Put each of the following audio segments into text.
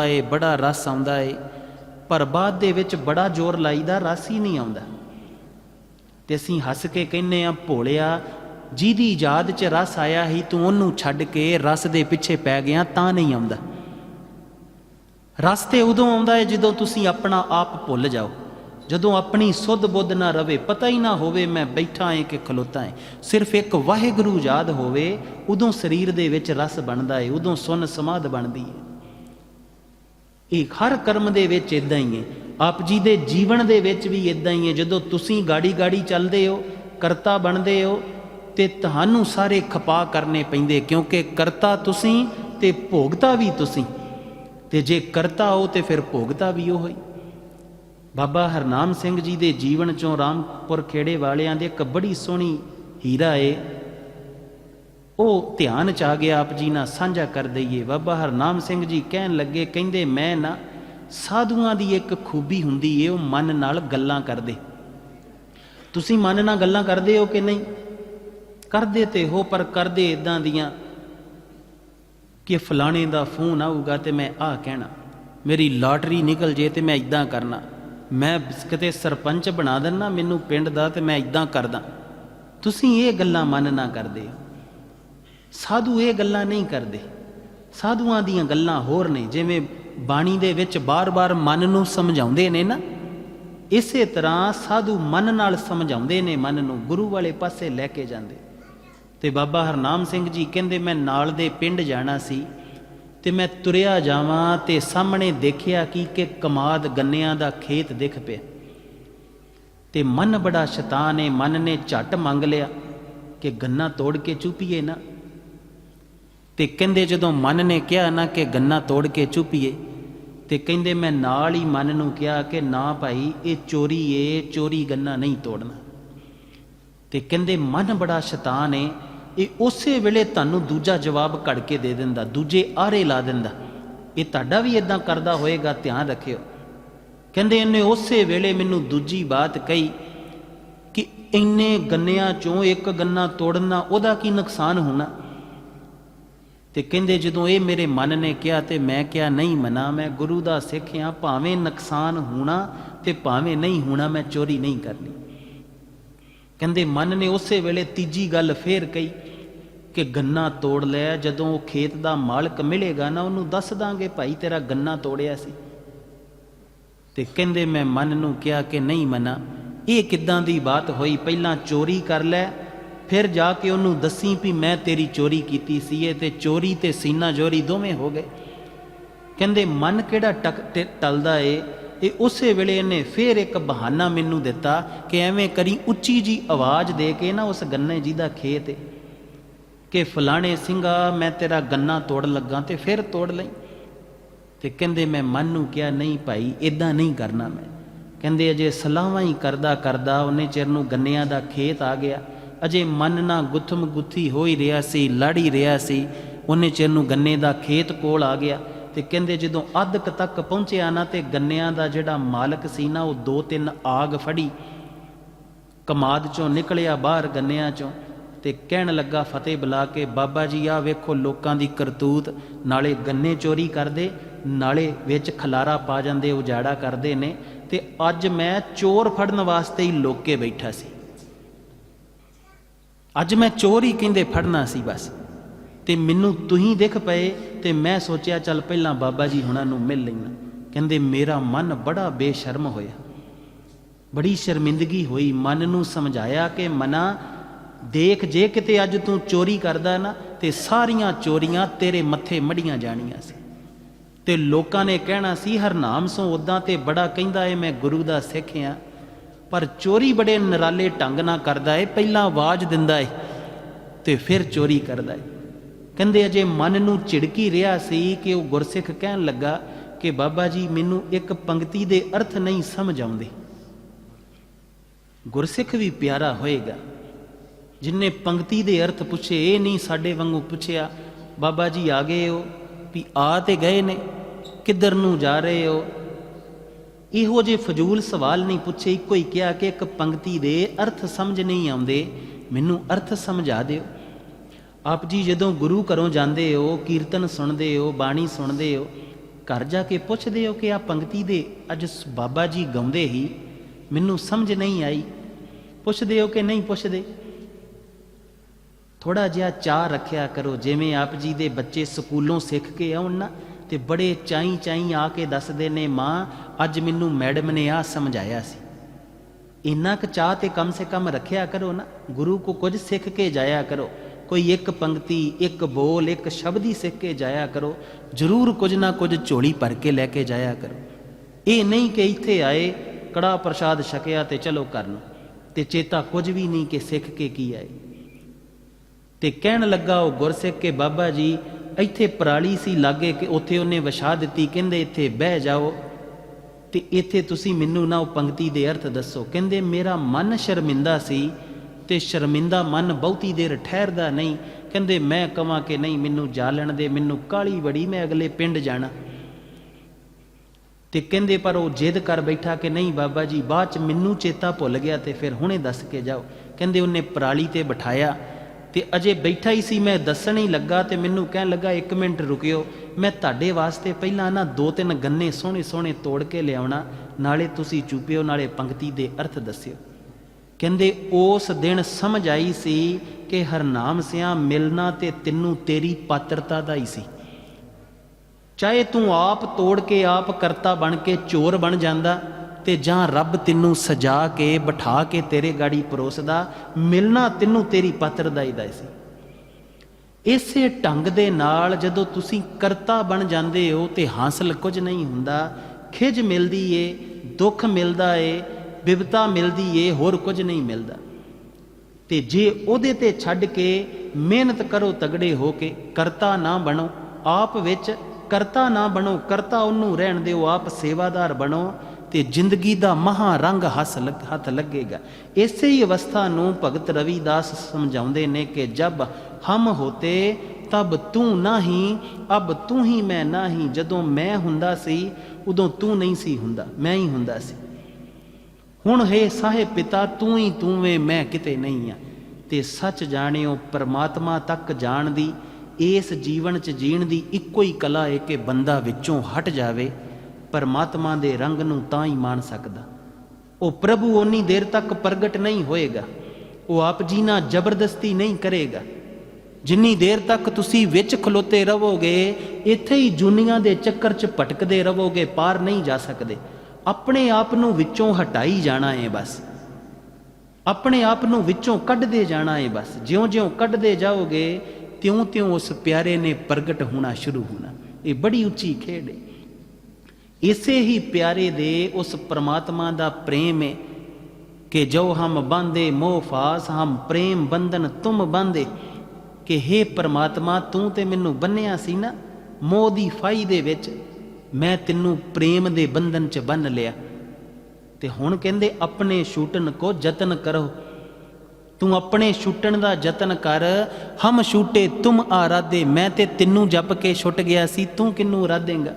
ਹੁੰਦਾ ਏ, ਬੜਾ ਰਸ ਆਉਂਦਾ ਏ। ਪਰ ਬਾਅਦ ਦੇ ਵਿੱਚ ਬੜਾ ਜ਼ੋਰ ਲਾਈਦਾ, ਰਸ ਹੀ ਨਹੀਂ ਆਉਂਦਾ। ਤੇ ਅਸੀਂ ਹੱਸ ਕੇ ਕਹਿੰਨੇ ਆ ਭੋਲਿਆ, ਜਿਹਦੀ ਯਾਦ 'ਚ ਰਸ ਆਇਆ ਹੀ ਤੂੰ ਉਹਨੂੰ ਛੱਡ ਕੇ ਰਸ ਦੇ ਪਿੱਛੇ ਪੈ ਗਿਆ, ਤਾਂ ਨਹੀਂ ਆਉਂਦਾ। ਰਸ ਤੇ ਉਦੋਂ ਆਉਂਦਾ ਹੈ ਜਦੋਂ ਤੁਸੀਂ ਆਪਣਾ ਆਪ ਭੁੱਲ ਜਾਓ। ਜਦੋਂ ਆਪਣੀ ਸੁੱਧ ਬੁੱਧ ਨਾ ਰਵੇ, ਪਤਾ ਹੀ ਨਾ ਹੋਵੇ ਮੈਂ ਬੈਠਾ ਏ ਕਿ ਖਲੋਤਾ ਏ। ਸਿਰਫ ਇੱਕ ਵਾਹਿਗੁਰੂ ਯਾਦ ਹੋਵੇ, ਉਦੋਂ ਸਰੀਰ ਦੇ ਵਿੱਚ ਰਸ ਬਣਦਾ ਏ, ਉਦੋਂ ਸੁਨ ਸਮਾਧ ਬਣਦੀ ਏ। ਇਹ ਹਰ ਕਰਮ ਦੇ ਵਿੱਚ ਇਦਾਂ ਹੀ ਹੈ। ਆਪ ਜੀ ਦੇ ਜੀਵਨ ਦੇ ਵਿੱਚ ਵੀ ਇਦਾਂ ਹੀ ਹੈ। ਜਦੋਂ ਤੁਸੀਂ ਗਾੜੀ ਗਾੜੀ ਚੱਲਦੇ ਹੋ, ਕਰਤਾ ਬਣਦੇ ਹੋ, ਤੇ ਤੁਹਾਨੂੰ ਸਾਰੇ ਖਪਾ ਕਰਨੇ ਪੈਂਦੇ, ਕਿਉਂਕਿ ਕਰਤਾ ਤੁਸੀਂ ਤੇ ਭੋਗਤਾ ਵੀ ਤੁਸੀਂ। ਤੇ ਜੇ ਕਰਤਾ ਹੋ, ਤੇ ਫਿਰ ਭੋਗਤਾ ਵੀ ਉਹ ਹੀ। ਬਾਬਾ ਹਰਨਾਮ ਸਿੰਘ ਜੀ ਦੇ ਜੀਵਨ ਚੋਂ ਰਾਮਪੁਰ ਖੇੜੇ ਵਾਲਿਆਂ ਦੇ ਇੱਕ ਬੜੀ ਸੋਹਣੀ ਹੀਰਾ ਏ। ਉਹ ਧਿਆਨ ਚ ਆ ਗਿਆ, ਆਪ ਜੀ ਨਾਲ ਸਾਂਝਾ ਕਰ ਦਈਏ। ਬਾਬਾ ਹਰਨਾਮ ਸਿੰਘ ਜੀ ਕਹਿਣ ਲੱਗੇ, ਕਹਿੰਦੇ, ਮੈਂ ਨਾ ਸਾਧੂਆਂ ਦੀ ਇੱਕ ਖੂਬੀ ਹੁੰਦੀ ਏ, ਉਹ ਮਨ ਨਾਲ ਗੱਲਾਂ ਕਰਦੇ। ਤੁਸੀਂ ਮਨ ਨਾਲ ਗੱਲਾਂ ਕਰਦੇ ਹੋ ਕਿ ਨਹੀਂ? ਕਰਦੇ ਤੇ ਹੋ, ਪਰ ਕਰਦੇ ਇਦਾਂ ਦੀਆਂ ਕਿ ਫਲਾਣੇ ਦਾ ਫੋਨ ਆਊਗਾ ਤੇ ਮੈਂ ਆਹ ਕਹਿਣਾ, ਮੇਰੀ ਲਾਟਰੀ ਨਿਕਲ ਜੇ ਤੇ ਮੈਂ ਇਦਾਂ ਕਰਨਾ। ਮੈਂ ਕਿਤੇ ਸਰਪੰਚ ਬਣਾ ਦਿੰਨਾ, ਮੈਨੂੰ ਪਿੰਡ ਦਾ ਤੇ ਮੈਂ ਇਦਾਂ ਕਰਦਾ। ਤੁਸੀਂ ਇਹ ਗੱਲਾਂ ਮਨ ਨਾ ਕਰਦੇ ਹੋ। ਸਾਧੂ ਇਹ ਗੱਲਾਂ ਨਹੀਂ ਕਰਦੇ। ਸਾਧੂਆਂ ਦੀਆਂ ਗੱਲਾਂ ਹੋਰ ਨੇ, ਜਿਵੇਂ ਬਾਣੀ ਦੇ ਵਿੱਚ ਬਾਰ-ਬਾਰ ਮਨ ਨੂੰ ਸਮਝਾਉਂਦੇ ਨੇ ਨਾ। ਇਸੇ ਤਰ੍ਹਾਂ ਸਾਧੂ ਮਨ ਨਾਲ ਸਮਝਾਉਂਦੇ ਨੇ ਮਨ ਨੂੰ, ਗੁਰੂ ਵਾਲੇ ਪਾਸੇ ਲੈ ਕੇ ਜਾਂਦੇ। ਤੇ ਬਾਬਾ ਹਰਨਾਮ ਸਿੰਘ ਜੀ ਕਹਿੰਦੇ, ਮੈਂ ਨਾਲ ਦੇ ਪਿੰਡ ਜਾਣਾ ਸੀ ਤੇ ਮੈਂ ਤੁਰਿਆ ਜਾਵਾਂ ਤੇ ਸਾਹਮਣੇ ਦੇਖਿਆ ਕਿ ਕਿ ਕਮਾਦ ਗੰਨਿਆਂ ਦਾ ਖੇਤ ਦਿਖ ਪਿਆ। ਤੇ ਮਨ ਬੜਾ ਸ਼ੈਤਾਨ ਏ, ਮਨ ਨੇ ਝਟ ਮੰਗ ਲਿਆ ਕਿ ਗੰਨਾ ਤੋੜ ਕੇ ਚੁਪੀਏ ਨਾ। ਤੇ ਕਹਿੰਦੇ ਜਦੋਂ ਮਨ ਨੇ ਕਿਹਾ ਨਾ ਕਿ ਗੰਨਾ ਤੋੜ ਕੇ ਚੁਪੀਏ, ਤੇ ਕਹਿੰਦੇ ਮੈਂ ਨਾਲ ਹੀ ਮਨ ਨੂੰ ਕਿਹਾ ਕਿ ਨਾ ਭਾਈ, ਇਹ ਚੋਰੀ ਏ, ਚੋਰੀ ਗੰਨਾ ਨਹੀਂ ਤੋੜਨਾ। ਤੇ ਕਹਿੰਦੇ ਮਨ ਬੜਾ ਸ਼ੈਤਾਨ ਏ, ਇਹ ਉਸੇ ਵੇਲੇ ਤੁਹਾਨੂੰ ਦੂਜਾ ਜਵਾਬ ਕੱਢ ਕੇ ਦੇ ਦਿੰਦਾ, ਦੂਜੇ ਆਰੇ ਲਾ ਦਿੰਦਾ। ਇਹ ਤੁਹਾਡਾ ਵੀ ਇਦਾਂ ਕਰਦਾ ਹੋਏਗਾ, ਧਿਆਨ ਰੱਖਿਓ। ਕਹਿੰਦੇ ਇਹਨੇ ਉਸੇ ਵੇਲੇ ਮੈਨੂੰ ਦੂਜੀ ਬਾਤ ਕਹੀ ਕਿ ਇੰਨੇ ਗੰਨਿਆਂ ਚੋਂ ਇੱਕ ਗੰਨਾ ਤੋੜਨਾ, ਉਹਦਾ ਕੀ ਨੁਕਸਾਨ ਹੋਣਾ? ਤੇ ਕਹਿੰਦੇ ਜਦੋਂ ਇਹ ਮੇਰੇ ਮਨ ਨੇ ਕਿਹਾ ਤੇ ਮੈਂ ਕਿਹਾ, ਨਹੀਂ ਮਨਾ, ਮੈਂ ਗੁਰੂ ਦਾ ਸਿੱਖ ਹਾਂ, ਭਾਵੇਂ ਨੁਕਸਾਨ ਹੋਣਾ ਤੇ ਭਾਵੇਂ ਨਹੀਂ ਹੋਣਾ, ਮੈਂ ਚੋਰੀ ਨਹੀਂ ਕਰਨੀ। ਕਹਿੰਦੇ ਮਨ ਨੇ ਉਸੇ ਵੇਲੇ ਤੀਜੀ ਗੱਲ ਫੇਰ ਕਹੀ ਕਿ ਗੰਨਾ ਤੋੜ ਲਿਆ ਜਦੋਂ ਉਹ ਖੇਤ ਦਾ ਮਾਲਕ ਮਿਲੇਗਾ ਨਾ, ਉਹਨੂੰ ਦੱਸ ਦਾਂਗੇ, ਭਾਈ, ਤੇਰਾ ਗੰਨਾ ਤੋੜਿਆ ਸੀ। ਤੇ ਕਹਿੰਦੇ ਮੈਂ ਮਨ ਨੂੰ ਕਿਹਾ ਕਿ ਨਹੀਂ ਮਨਾ, ਇਹ ਕਿੱਦਾਂ ਦੀ ਬਾਤ ਹੋਈ? ਪਹਿਲਾਂ ਚੋਰੀ ਕਰ ਲੈ ਫਿਰ ਜਾ ਕੇ ਉਹਨੂੰ ਦੱਸੀ ਵੀ ਮੈਂ ਤੇਰੀ ਚੋਰੀ ਕੀਤੀ ਸੀ ਇਹ ਤੇ ਚੋਰੀ ਤੇ ਸੀਨਾ ਜੋਰੀ ਦੋਵੇਂ ਹੋ ਗਏ ਕਹਿੰਦੇ ਮਨ ਕਿਹੜਾ ਟਕ ਟੇ- ਟਲਦਾ ਏ ਇਹ ਉਸੇ ਵੇਲੇ ਇਹਨੇ ਫੇਰ ਇੱਕ ਬਹਾਨਾ ਮੈਨੂੰ ਦਿੱਤਾ ਕਿ ਐਵੇਂ ਕਰੀ ਉੱਚੀ ਜੀ ਆਵਾਜ਼ ਦੇ ਕੇ ਨਾ ਉਸ ਗੰਨੇ ਜੀ ਦਾ ਖੇਤ ਏ ਕਿ ਫਲਾਣੇ ਸਿੰਘਾ ਮੈਂ ਤੇਰਾ ਗੰਨਾ ਤੋੜ ਲੱਗਾ ਤੇ ਫਿਰ ਤੋੜ ਲਈ ਤੇ ਕਹਿੰਦੇ ਮੈਂ ਮਨ ਨੂੰ ਕਿਹਾ ਨਹੀਂ ਭਾਈ ਇਦਾਂ ਨਹੀਂ ਕਰਨਾ ਮੈਂ ਕਹਿੰਦੇ ਅਜੇ ਸਲਾਹਾਂ ਹੀ ਕਰਦਾ ਕਰਦਾ ਉਹਨੇ ਚਿਰ ਨੂੰ ਗੰਨਿਆਂ ਦਾ ਖੇਤ ਆ ਗਿਆ ਅਜੇ ਮਨ ਨਾ ਗੁੱਥਮ ਗੁੱਥੀ ਹੋ ਹੀ ਰਿਹਾ ਸੀ, ਲੜ ਹੀ ਰਿਹਾ ਸੀ। ਉਹਨੇ ਚਿਰ ਨੂੰ ਗੰਨੇ ਦਾ ਖੇਤ ਕੋਲ ਆ ਗਿਆ ਤੇ ਕਹਿੰਦੇ ਜਦੋਂ ਅੱਧ ਤੱਕ ਪਹੁੰਚਿਆ ਨਾ ਤੇ ਗੰਨਿਆਂ ਦਾ ਜਿਹੜਾ ਮਾਲਕ ਸੀ ਨਾ, ਉਹ ਦੋ ਤਿੰਨ ਆਗ ਫੜੀ। ਕਮਾਦ ਚੋਂ ਨਿਕਲਿਆ ਬਾਹਰ ਗੰਨਿਆਂ ਚੋਂ ਤੇ ਕਹਿਣ ਲੱਗਾ, ਫਤਿਹ ਬੁਲਾ ਕੇ ਬਾਬਾ ਜੀ ਆ ਵੇਖੋ ਲੋਕਾਂ ਦੀ ਕਰਤੂਤ। ਨਾਲੇ ਗੰਨੇ ਚੋਰੀ ਕਰਦੇ, ਨਾਲੇ ਵਿੱਚ ਖਲਾਰਾ ਪਾ ਜਾਂਦੇ, ਉਜਾੜਾ ਕਰਦੇ ਨੇ ਤੇ ਅੱਜ ਮੈਂ ਚੋਰ ਫੜਨ ਵਾਸਤੇ ਹੀ ਲੋਕੇ ਬੈਠਾ ਸੀ। ਅੱਜ ਮੈਂ ਚੋਰ ਹੀ ਕਹਿੰਦੇ ਫੜਨਾ ਸੀ ਬਸ। ਤੇ ਮੈਨੂੰ ਤੁਸੀਂ ਦਿਖ ਪਏ ਤੇ ਮੈਂ ਸੋਚਿਆ ਚੱਲ ਪਹਿਲਾਂ ਬਾਬਾ ਜੀ ਹੁਣਾਂ ਨੂੰ ਮਿਲ ਲੈਣਾ ਕਹਿੰਦੇ ਮੇਰਾ ਮਨ ਬੜਾ ਬੇਸ਼ਰਮ ਹੋਇਆ। ਬੜੀ ਸ਼ਰਮਿੰਦਗੀ ਹੋਈ, ਮਨ ਨੂੰ ਸਮਝਾਇਆ ਕਿ ਮਨਾ, ਦੇਖ ਜੇ ਕਿਤੇ ਅੱਜ ਤੂੰ ਚੋਰੀ ਕਰਦਾ ਨਾ, ਤੇ ਸਾਰੀਆਂ ਚੋਰੀਆਂ ਤੇਰੇ ਮੱਥੇ ਮੜੀਆਂ ਜਾਣੀਆਂ ਸੀ। ਤੇ ਲੋਕਾਂ ਨੇ ਕਹਿਣਾ ਸੀ, ਹਰਨਾਮ ਸੋ ਉਦਾਂ ਤੇ ਬੜਾ ਕਹਿੰਦਾ ਏ, ਮੈਂ ਗੁਰੂ ਦਾ ਸਿੱਖ ਆ ਪਰ ਚੋਰੀ ਬੜੇ ਨਰਾਲੇ ਢੰਗ ਨਾਲ ਕਰਦਾ ਏ, ਪਹਿਲਾਂ ਆਵਾਜ਼ ਦਿੰਦਾ ਏ ਤੇ ਫਿਰ ਚੋਰੀ ਕਰਦਾ ਏ। ਕਹਿੰਦੇ ਅਜੇ ਮਨ ਨੂੰ ਝਿੜਕੀ ਰਿਹਾ ਸੀ ਕਿ ਉਹ ਗੁਰਸਿੱਖ ਕਹਿਣ ਲੱਗਾ ਕਿ ਬਾਬਾ ਜੀ, ਮੈਨੂੰ ਇੱਕ ਪੰਕਤੀ ਦੇ ਅਰਥ ਨਹੀਂ ਸਮਝ ਆਉਂਦੇ। ਗੁਰਸਿੱਖ ਵੀ ਪਿਆਰਾ ਹੋਏਗਾ। ਜਿਨਨੇ ਪੰਕਤੀ ਦੇ ਅਰਥ ਪੁੱਛੇ, ਇਹ ਨਹੀਂ ਸਾਡੇ ਵਾਂਗੂ ਪੁੱਛਿਆ, ਬਾਬਾ ਜੀ ਆ ਗਏ ਹੋ ਵੀ ਆ ਤੇ ਗਏ ਨੇ, ਕਿੱਧਰ ਨੂੰ ਜਾ ਰਹੇ ਹੋ? ਇਹੋ ਜੇ ਫਜ਼ੂਲ ਸਵਾਲ ਨਹੀਂ ਪੁੱਛੇ, ਇੱਕੋ ਹੀ ਕਿਹਾ ਕਿ ਇੱਕ ਪੰਕਤੀ ਦੇ ਅਰਥ ਸਮਝ ਨਹੀਂ ਆਉਂਦੇ, ਮੈਨੂੰ ਅਰਥ ਸਮਝਾ ਦਿਓ। ਆਪ ਜੀ ਜਦੋਂ ਗੁਰੂ ਘਰੋਂ ਜਾਂਦੇ ਹੋ, ਕੀਰਤਨ ਸੁਣਦੇ ਹੋ, ਬਾਣੀ ਸੁਣਦੇ ਹੋ, ਘਰ ਜਾ ਕੇ ਪੁੱਛਦੇ ਹੋ ਕਿ ਆ ਪੰਕਤੀ ਦੇ ਅੱਜ ਬਾਬਾ ਜੀ ਗਾਉਂਦੇ ਹੀ, ਮੈਨੂੰ ਸਮਝ ਨਹੀਂ ਆਈ। ਪੁੱਛਦੇ ਹੋ ਕਿ ਨਹੀਂ ਪੁੱਛਦੇ? ਥੋੜਾ ਜਿਹਾ ਚਾਹ ਰੱਖਿਆ ਕਰੋ, ਜਿਵੇਂ ਆਪ ਜੀ ਦੇ ਬੱਚੇ ਸਕੂਲੋਂ ਸਿੱਖ ਕੇ ਆਉਣ ਨਾ। ਤੇ ਬੜੇ ਚਾਈ ਚਾਈ ਆ ਕੇ ਦੱਸਦੇ ਨੇ, ਮਾਂ, ਅੱਜ ਮੈਨੂੰ ਮੈਡਮ ਨੇ ਆ ਸਮਝਾਇਆ ਸੀ। ਇੰਨਾ ਕੁ ਚਾਹ ਤੇ ਕਮ ਸੇ ਕਮ ਰੱਖਿਆ ਕਰੋ ਨਾ। ਗੁਰੂ ਕੋ ਕੁਝ ਸਿੱਖ ਕੇ ਜਾਇਆ ਕਰੋ। ਕੋਈ ਇੱਕ ਪੰਕਤੀ, ਇੱਕ ਬੋਲ, ਇੱਕ ਸ਼ਬਦ ਹੀ ਸਿੱਖ ਕੇ ਜਾਇਆ ਕਰੋ। ਜ਼ਰੂਰ ਕੁਝ ਨਾ ਕੁਝ ਝੋਲੀ ਭਰ ਕੇ ਲੈ ਕੇ ਜਾਇਆ ਕਰੋ। ਇਹ ਨਹੀਂ ਕਿ ਇੱਥੇ ਆਏ ਕੜਾ ਪ੍ਰਸ਼ਾਦ ਛਕਿਆ ਤੇ ਚਲੋ ਘਰ ਨੂੰ। ਤੇ ਚੇਤਾ ਕੁਝ ਵੀ ਨਹੀਂ ਕਿ ਸਿੱਖ ਕੇ ਕੀ ਆਏ। ਤੇ ਕਹਿਣ ਲੱਗਾ ਉਹ ਗੁਰਸਿੱਖ ਕੇ, ਬਾਬਾ ਜੀ ਇੱਥੇ ਪਰਾਲੀ ਸੀ ਲਾਗੇ ਕਿ ਉੱਥੇ ਉਹਨੇ ਵਿਛਾ ਦਿੱਤੀ, ਕਹਿੰਦੇ ਇੱਥੇ ਬਹਿ ਜਾਓ। ਤੇ ਇੱਥੇ ਤੁਸੀਂ ਮੈਨੂੰ ਨਾ ਉਹ ਪੰਕਤੀ ਦੇ ਅਰਥ ਦੱਸੋ। ਕਹਿੰਦੇ ਮੇਰਾ ਮਨ ਸ਼ਰਮਿੰਦਾ ਸੀ ਤੇ ਸ਼ਰਮਿੰਦਾ ਮਨ ਬਹੁਤੀ ਦੇਰ ਠਹਿਰਦਾ ਨਹੀਂ। ਕਹਿੰਦੇ ਮੈਂ ਕਵਾਂ ਕਿ ਨਹੀਂ, ਮੈਨੂੰ ਜਾ ਲੈਣ ਦੇ, ਮੈਨੂੰ ਕਾਲੀ ਬੜੀ ਮੈਂ ਅਗਲੇ ਪਿੰਡ ਜਾਣਾ। ਤੇ ਕਹਿੰਦੇ ਪਰ ਉਹ ਜਿੱਦ ਕਰ ਬੈਠਾ ਕਿ ਨਹੀਂ ਬਾਬਾ ਜੀ, ਬਾਅਦ ਚ ਮੈਨੂੰ ਚੇਤਾ ਭੁੱਲ ਗਿਆ ਤੇ ਫਿਰ ਹੁਣੇ ਦੱਸ ਕੇ ਜਾਓ। ਕਹਿੰਦੇ ਉਹਨੇ ਪਰਾਲੀ ਤੇ ਬਿਠਾਇਆ। ਤੇ ਅਜੇ ਬੈਠਾ ਹੀ ਸੀ, ਮੈਂ ਦੱਸਣ ਹੀ ਲੱਗਾ ਤੇ ਮੈਨੂੰ ਕਹਿਣ ਲੱਗਾ 1 ਮਿੰਟ ਰੁਕਿਓ, ਮੈਂ ਤੁਹਾਡੇ ਵਾਸਤੇ ਪਹਿਲਾਂ ਨਾ ਦੋ ਤਿੰਨ ਗੰਨੇ ਸੋਹਣੇ ਸੋਹਣੇ ਤੋੜ ਕੇ ਲਿਆਉਣਾ, ਨਾਲੇ ਤੁਸੀਂ ਚੂਪਿਓ, ਨਾਲੇ ਪੰਕਤੀ ਦੇ ਅਰਥ ਦੱਸਿਓ। ਕਹਿੰਦੇ, ਉਸ ਦਿਨ ਸਮਝ ਆਈ ਸੀ ਕਿ ਹਰਨਾਮ ਸਿਆ ਮਿਲਣਾ ਤੇ ਤੈਨੂੰ ਤੇਰੀ ਪਾਤਰਤਾ ਦਾ ਹੀ ਸੀ। ਚਾਹੇ ਤੂੰ ਆਪ ਤੋੜ ਕੇ ਆਪ ਕਰਤਾ ਬਣ ਕੇ ਚੋਰ ਬਣ ਜਾਂਦਾ ਤੇ ਜਾਂ ਰੱਬ ਤੈਨੂੰ ਸਜਾ ਕੇ, ਬਿਠਾ ਕੇ ਤੇਰੇ ਗਾੜੀ ਪਰੋਸਦਾ, ਮਿਲਣਾ ਤੈਨੂੰ ਤੇਰੀ ਪਾਤਰਦਾਈ ਦਾ ਹੀ ਸੀ। ਇਸੇ ਢੰਗ ਦੇ ਨਾਲ ਜਦੋਂ ਤੁਸੀਂ ਕਰਤਾ ਬਣ ਜਾਂਦੇ ਹੋ ਤੇ ਹਾਸਲ ਕੁਝ ਨਹੀਂ ਹੁੰਦਾ ਖਿਜ ਮਿਲਦੀ ਏ, ਦੁੱਖ ਮਿਲਦਾ ਏ ਬਿਪਤਾ ਮਿਲਦੀ ਏ, ਹੋਰ ਕੁਝ ਨਹੀਂ ਮਿਲਦਾ। ਤੇ ਜੇ ਉਹਦੇ ਤੇ ਛੱਡ ਕੇ ਮਿਹਨਤ ਕਰੋ ਤਗੜੇ ਹੋ ਕੇ, ਕਰਤਾ ਨਾ ਬਣੋ, ਆਪ ਵਿੱਚ ਕਰਤਾ ਨਾ ਬਣੋ, ਕਰਤਾ ਉਹਨੂੰ ਰਹਿਣ ਦਿਓ, ਆਪ ਸੇਵਾਦਾਰ ਬਣੋ ਤੇ ਜ਼ਿੰਦਗੀ ਦਾ ਮਹਾ ਰੰਗ ਹੱਸ ਲੱਗ- ਹੱਥ ਲੱਗੇਗਾ। ਇਸੇ ਹੀ ਅਵਸਥਾ ਨੂੰ ਭਗਤ ਰਵੀਦਾਸ ਸਮਝਾਉਂਦੇ ਨੇ ਕਿ ਜਬ ਹਮ ਹੋਤੇ, ਤਬ ਤੂੰ ਨਹੀਂ, ਅਬ ਤੂੰ ਹੀ ਮੈਂ ਨਹੀਂ, ਜਦੋਂ ਮੈਂ ਹੁੰਦਾ ਸੀ, ਉਦੋਂ ਤੂੰ ਨਹੀਂ ਸੀ ਹੁੰਦਾ, ਮੈਂ ਹੀ ਹੁੰਦਾ ਸੀ। ਹੁਣ ਹੈ ਸਾਹਿਬ ਪਿਤਾ, ਤੂੰ ਹੀ ਤੂੰ ਵੇ ਮੈਂ ਕਿਤੇ ਨਹੀਂ ਆ। ਤੇ ਸੱਚ ਜਾਣਿਓ, ਪਰਮਾਤਮਾ ਤੱਕ ਜਾਣ ਦੀ ਇਸ ਜੀਵਨ ਚ ਜੀਣ ਦੀ ਇੱਕੋ ਹੀ ਕਲਾ ਹੈ ਕਿ ਬੰਦਾ ਵਿੱਚੋਂ ਹਟ ਜਾਵੇ। ਪਰਮਾਤਮਾ ਦੇ ਰੰਗ ਨੂੰ ਤਾਂ ਹੀ ਮਾਣ ਸਕਦਾ। ਉਹ ਪ੍ਰਭੂ ਓਨੀ ਦੇਰ ਤੱਕ ਪ੍ਰਗਟ ਨਹੀਂ ਹੋਏਗਾ। ਉਹ ਆਪ ਜੀ ਨਾਲ ਜ਼ਬਰਦਸਤੀ ਨਹੀਂ ਕਰੇਗਾ। ਜਿੰਨੀ ਦੇਰ ਤੱਕ ਤੁਸੀਂ ਵਿੱਚ ਖਲੋਤੇ ਰਹੋਗੇ, ਇੱਥੇ ਹੀ ਜੁਨੀਆਂ ਦੇ ਚੱਕਰ 'ਚ ਭਟਕਦੇ ਰਹੋਗੇ, ਪਾਰ ਨਹੀਂ ਜਾ ਸਕਦੇ। ਆਪਣੇ ਆਪ ਨੂੰ ਵਿੱਚੋਂ ਹਟਾਈ ਜਾਣਾ ਹੈ ਬਸ। ਆਪਣੇ ਆਪ ਨੂੰ ਵਿੱਚੋਂ ਕੱਢਦੇ ਜਾਣਾ ਹੈ ਬਸ। ਜਿਉਂ-ਜਿਉਂ ਕੱਢਦੇ ਜਾਓਗੇ, ਤਿਉਂ-ਤਿਉਂ ਉਸ ਪਿਆਰੇ ਨੇ ਪ੍ਰਗਟ ਹੋਣਾ ਸ਼ੁਰੂ ਹੋਣਾ। ਇਹ ਬੜੀ ਉੱਚੀ ਖੇਡ ਹੈ ਇਸੇ ਹੀ ਪਿਆਰੇ ਦੇ ਉਸ ਪ੍ਰਮਾਤਮਾ ਦਾ ਪ੍ਰੇਮ ਹੈ ਕਿ ਜੋ ਹਮ ਬਾਂਦੇ ਮੋਹ ਫਾਸ, ਹਮ ਪ੍ਰੇਮ ਬੰਧਨ ਤੁਮ ਬਾਂਦੇ ਕਿ हे ਪ੍ਰਮਾਤਮਾ, ਤੂੰ ਤੇ ਮੈਨੂੰ ਬੰਨਿਆ ਸੀ ਨਾ, ਮੋਹ ਦੀ ਫਾਈ ਦੇ ਵਿੱਚ ਮੈਂ ਤੈਨੂੰ ਪ੍ਰੇਮ ਦੇ ਬੰਧਨ 'ਚ ਬੰਨ ਲਿਆ। ਤੇ ਹੁਣ ਕਹਿੰਦੇ, ਆਪਣੇ ਛੂਟਣ ਕੋ ਯਤਨ ਕਰੋ। ਤੂੰ ਆਪਣੇ ਛੁੱਟਣ ਦਾ ਯਤਨ ਕਰ, ਹਮ ਛੂਟੇ ਤੁਮ ਆਰਾਧੇ। ਮੈਂ ਤੇ ਤੈਨੂੰ ਜਪ ਕੇ ਛੁੱਟ ਗਿਆ ਸੀ, ਤੂੰ ਕਿੰਨੂੰ ਆਰਾਧੇਂਗਾ?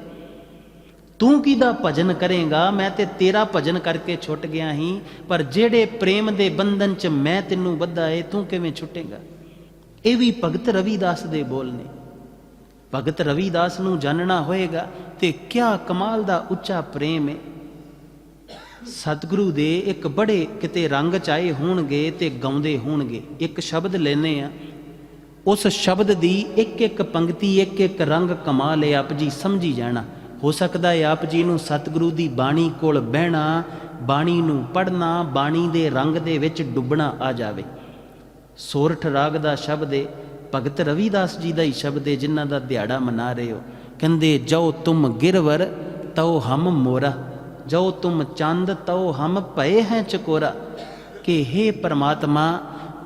ਤੂੰ ਕਿਹਦਾ ਭਜਨ ਕਰੇਗਾ? ਮੈਂ ਤੇ ਤੇਰਾ ਭਜਨ ਕਰਕੇ ਛੁੱਟ ਗਿਆ ਹੀ, ਪਰ ਜਿਹੜੇ ਪ੍ਰੇਮ ਦੇ ਬੰਧਨ 'ਚ ਮੈਂ ਤੈਨੂੰ ਬੱਧਾ ਏ, ਤੂੰ ਕਿਵੇਂ ਛੁੱਟੇਗਾ? ਇਹ ਵੀ ਭਗਤ ਰਵੀਦਾਸ ਦੇ ਬੋਲ ਨੇ। ਭਗਤ ਰਵੀਦਾਸ ਨੂੰ ਜਾਣਨਾ ਹੋਏਗਾ ਤੇ ਕਿਆ ਕਮਾਲ ਦਾ ਉੱਚਾ ਪ੍ਰੇਮ ਏ। ਸਤਿਗੁਰੂ ਦੇ ਇੱਕ ਬੜੇ ਕਿਤੇ ਰੰਗ ਚਾਏ ਹੋਣਗੇ ਤੇ ਗਾਉਂਦੇ ਹੋਣਗੇ। ਇੱਕ ਸ਼ਬਦ ਲੈਨੇ ਆ। ਉਸ ਸ਼ਬਦ ਦੀ ਇੱਕ ਇੱਕ ਪੰਕਤੀ ਇੱਕ ਇੱਕ ਰੰਗ ਕਮਾਲ ਹੈ ਆਪ ਜੀ ਸਮਝੀ ਜਾਣਾ। ਹੋ ਸਕਦਾ ਹੈ ਆਪ ਜੀ ਨੂੰ ਸਤਿਗੁਰੂ ਦੀ ਬਾਣੀ ਕੋਲ ਬਹਿਣਾ, ਬਾਣੀ ਨੂੰ ਪੜਨਾ ਬਾਣੀ ਦੇ ਰੰਗ ਦੇ ਵਿੱਚ ਡੁੱਬਣਾ ਆ ਜਾਵੇ। ਸੋਰਠ ਰਾਗ ਦਾ ਸ਼ਬਦ ਹੈ ਭਗਤ ਰਵੀਦਾਸ ਜੀ ਦਾ ਹੀ ਸ਼ਬਦ ਹੈ ਜਿਨ੍ਹਾਂ ਦਾ ਦਿਹਾੜਾ ਮਨਾ ਰਹੇ ਹੋ। ਕਹਿੰਦੇ ਜੋ ਤੁਮ ਗਿਰਵਰ, ਤਉ ਹਮ ਮੋਰਾ। ਜੋ ਤੁਮ ਚੰਦ, ਤਉ ਹਮ ਭਏ ਹੈ ਚਕੋਰਾ। ਕਿ हे ਪਰਮਾਤਮਾ,